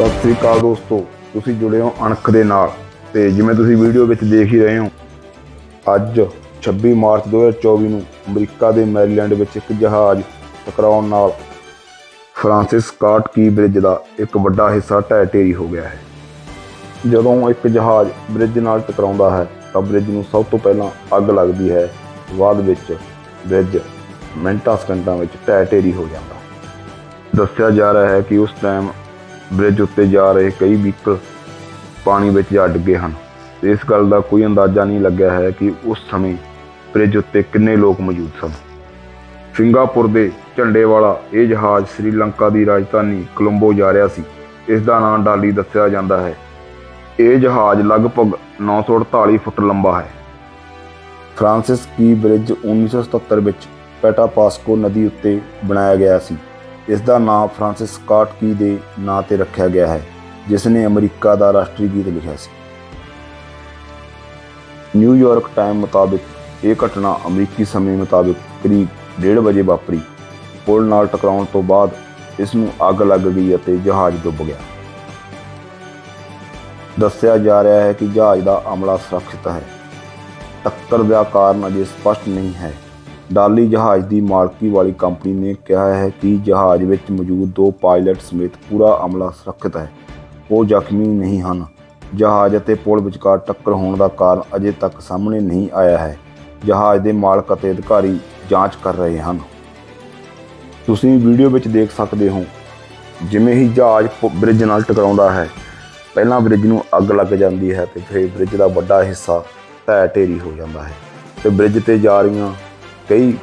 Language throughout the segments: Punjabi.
ਸਤਿ ਸ੍ਰੀ ਅਕਾਲ ਦੋਸਤੋ, ਤੁਸੀਂ ਜੁੜੇ ਹੋ ਅਣਖ ਦੇ ਨਾਲ ਤੇ ਜਿਵੇਂ ਤੁਸੀਂ ਵੀਡੀਓ ਵਿੱਚ ਦੇਖ ਹੀ ਰਹੇ ਹੋ, ਅੱਜ 26 ਮਾਰਚ 2024 ਨੂੰ ਅਮਰੀਕਾ ਦੇ ਮੈਰੀਲੈਂਡ ਵਿੱਚ ਇੱਕ ਜਹਾਜ਼ ਟਕਰਾਉਣ ਨਾਲ ਫ੍ਰਾਂਸਿਸ ਸਕਾਟ ਕੀ ਬ੍ਰਿਜ ਦਾ ਇੱਕ ਵੱਡਾ ਹਿੱਸਾ ਢਹਿ ਢੇਰੀ ਹੋ ਗਿਆ ਹੈ। ਜਦੋਂ ਇੱਕ ਜਹਾਜ਼ ਬ੍ਰਿਜ ਨਾਲ ਟਕਰਾਉਂਦਾ ਹੈ, ਤਾਂ ਬ੍ਰਿਜ ਨੂੰ ਸਭ ਤੋਂ ਪਹਿਲਾਂ ਅੱਗ ਲੱਗਦੀ ਹੈ। ਬਾਅਦ ਵਿੱਚ ਬ੍ਰਿਜ ਮਿੰਟਾਂ ਸਕਿੰਟਾਂ ਵਿੱਚ ਢਹਿ ਢੇਰੀ ਹੋ ਜਾਂਦਾ। ਦੱਸਿਆ ਜਾ ਰਿਹਾ ਹੈ ਕਿ ਉਸ ਟਾਈਮ ਬ੍ਰਿਜ ਉੱਤੇ ਜਾ ਰਹੇ ਕਈ ਵਹੀਕਲ ਪਾਣੀ ਵਿੱਚ ਜਾ ਡਿੱਗੇ ਹਨ। ਇਸ ਗੱਲ ਦਾ ਕੋਈ ਅੰਦਾਜ਼ਾ ਨਹੀਂ ਲੱਗਿਆ ਹੈ ਕਿ ਉਸ ਸਮੇਂ ਬ੍ਰਿਜ ਉੱਤੇ ਕਿੰਨੇ ਲੋਕ ਮੌਜੂਦ ਸਨ। ਸਿੰਗਾਪੁਰ ਦੇ ਝੰਡੇ ਵਾਲਾ ਇਹ ਜਹਾਜ਼ ਸ੍ਰੀਲੰਕਾ ਦੀ ਰਾਜਧਾਨੀ ਕੋਲੰਬੋ ਜਾ ਰਿਹਾ ਸੀ। ਇਸ ਦਾ ਨਾਂ ਡਾਲੀ ਦੱਸਿਆ ਜਾਂਦਾ ਹੈ। ਇਹ ਜਹਾਜ਼ ਲਗਭਗ 948 ਫੁੱਟ ਲੰਬਾ ਹੈ। ਫ੍ਰਾਂਸਿਸ ਕੀ ਬ੍ਰਿਜ 1977 ਵਿੱਚ ਪੈਟਾਪਾਸਕੋ ਨਦੀ ਉੱਤੇ ਬਣਾਇਆ ਗਿਆ ਸੀ। ਇਸ ਦਾ ਨਾਮ ਫ੍ਰਾਂਸਿਸ ਸਕਾਟ ਕੀ ਦੇ ਨਾਂ ਤੇ ਰੱਖਿਆ ਗਿਆ ਹੈ, ਜਿਸ ਨੇ ਅਮਰੀਕਾ ਦਾ ਰਾਸ਼ਟਰੀ ਗੀਤ ਲਿਖਿਆ ਸੀ। ਨਿਊਯਾਰਕ ਟਾਈਮ ਮੁਤਾਬਕ ਇਹ ਘਟਨਾ ਅਮਰੀਕੀ ਸਮੇਂ ਮੁਤਾਬਕ ਕਰੀਬ 1:30 ਵਜੇ ਵਾਪਰੀ। ਪੁਲ ਨਾਲ ਟਕਰਾਉਣ ਤੋਂ ਬਾਅਦ ਇਸ ਨੂੰ ਅੱਗ ਲੱਗ ਗਈ ਅਤੇ ਜਹਾਜ਼ ਡੁੱਬ ਗਿਆ। ਦੱਸਿਆ ਜਾ ਰਿਹਾ ਹੈ ਕਿ ਜਹਾਜ਼ ਦਾ ਅਮਲਾ ਸੁਰੱਖਿਅਤ ਹੈ। ਟੱਕਰ ਦਾ ਕਾਰਨ ਅਜੇ ਸਪਸ਼ਟ ਨਹੀਂ ਹੈ। ਡਾਲੀ ਜਹਾਜ਼ ਦੀ ਮਾਲਕੀ ਵਾਲੀ ਕੰਪਨੀ ਨੇ ਕਿਹਾ ਹੈ ਕਿ ਜਹਾਜ਼ ਵਿੱਚ ਮੌਜੂਦ ਦੋ ਪਾਇਲਟ ਸਮੇਤ ਪੂਰਾ ਅਮਲਾ ਸੁਰੱਖਿਅਤ ਹੈ। ਉਹ ਜ਼ਖਮੀ ਨਹੀਂ ਹਨ। ਜਹਾਜ਼ ਅਤੇ ਪੁਲ ਵਿਚਕਾਰ ਟੱਕਰ ਹੋਣ ਦਾ ਕਾਰਨ ਅਜੇ ਤੱਕ ਸਾਹਮਣੇ ਨਹੀਂ ਆਇਆ ਹੈ। ਜਹਾਜ਼ ਦੇ ਮਾਲਕ ਅਤੇ ਅਧਿਕਾਰੀ ਜਾਂਚ ਕਰ ਰਹੇ ਹਨ। ਤੁਸੀਂ ਵੀਡੀਓ ਵਿੱਚ ਦੇਖ ਸਕਦੇ ਹੋ, ਜਿਵੇਂ ਹੀ ਜਹਾਜ਼ ਪ- ਬ੍ਰਿਜ ਨਾਲ ਟਕਰਾਉਂਦਾ ਹੈ, ਪਹਿਲਾਂ ਬ੍ਰਿਜ ਨੂੰ ਅੱਗ ਲੱਗ ਜਾਂਦੀ ਹੈ ਤੇ ਫਿਰ ਬ੍ਰਿਜ ਦਾ ਵੱਡਾ ਹਿੱਸਾ ਢਹਿ ਢੇਰੀ ਹੋ ਜਾਂਦਾ ਹੈ ਤੇ ਬ੍ਰਿਜ ਤੇ ਜਾ ਰਹੀਆਂ ਕਈ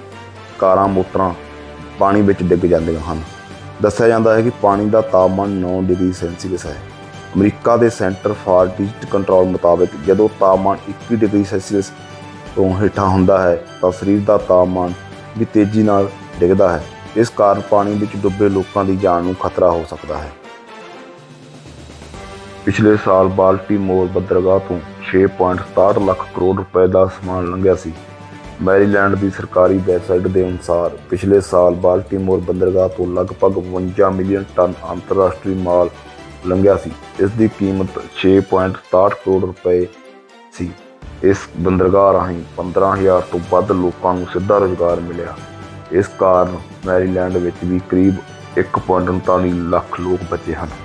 ਕਾਰਾਂ, ਮੋਟਰਾਂ ਪਾਣੀ ਵਿੱਚ ਡਿੱਗ ਜਾਂਦੀਆਂ ਹਨ। ਦੱਸਿਆ ਜਾਂਦਾ ਹੈ ਕਿ ਪਾਣੀ ਦਾ ਤਾਪਮਾਨ 9 ਡਿਗਰੀ ਸੈਂਸੀਅਸ ਹੈ। ਅਮਰੀਕਾ ਦੇ ਸੈਂਟਰ ਫਾਰ ਡਿਜ਼ੀਜ਼ ਕੰਟਰੋਲ ਮੁਤਾਬਕ ਜਦੋਂ ਤਾਪਮਾਨ 21 ਡਿਗਰੀ ਸੈਲਸੀਅਸ ਤੋਂ ਹੇਠਾਂ ਹੁੰਦਾ ਹੈ, ਤਾਂ ਸਰੀਰ ਦਾ ਤਾਪਮਾਨ ਵੀ ਤੇਜ਼ੀ ਨਾਲ ਡਿੱਗਦਾ ਹੈ। ਇਸ ਕਾਰਨ ਪਾਣੀ ਵਿੱਚ ਡੁੱਬੇ ਲੋਕਾਂ ਦੀ ਜਾਨ ਨੂੰ ਖਤਰਾ ਹੋ ਸਕਦਾ ਹੈ। ਪਿਛਲੇ ਸਾਲ ਬਾਲਟੀਮੋਰ ਬੰਦਰਗਾਹ ਤੋਂ 6.67 ਲੱਖ ਕਰੋੜ ਰੁਪਏ ਦਾ ਸਮਾਨ ਲੰਘਿਆ ਸੀ। ਮੈਰੀਲੈਂਡ ਦੀ ਸਰਕਾਰੀ ਵੈਬਸਾਈਟ ਦੇ ਅਨੁਸਾਰ ਪਿਛਲੇ ਸਾਲ ਬਾਲਟੀਮੋਰ ਬੰਦਰਗਾਹ ਤੋਂ ਲਗਭਗ 52 ਮਿਲੀਅਨ ਟਨ ਅੰਤਰਰਾਸ਼ਟਰੀ ਮਾਲ ਲੰਘਿਆ ਸੀ। ਇਸ ਦੀ ਕੀਮਤ 6.67 ਕਰੋੜ ਰੁਪਏ ਸੀ। ਇਸ ਬੰਦਰਗਾਹ ਰਾਹੀਂ 15000 ਤੋਂ ਵੱਧ ਲੋਕਾਂ ਨੂੰ ਸਿੱਧਾ ਰੋਜ਼ਗਾਰ ਮਿਲਿਆ। ਇਸ ਕਾਰਨ ਮੈਰੀਲੈਂਡ ਵਿੱਚ ਵੀ ਕਰੀਬ 1.39 ਲੱਖ ਲੋਕ ਬਚੇ ਹਨ।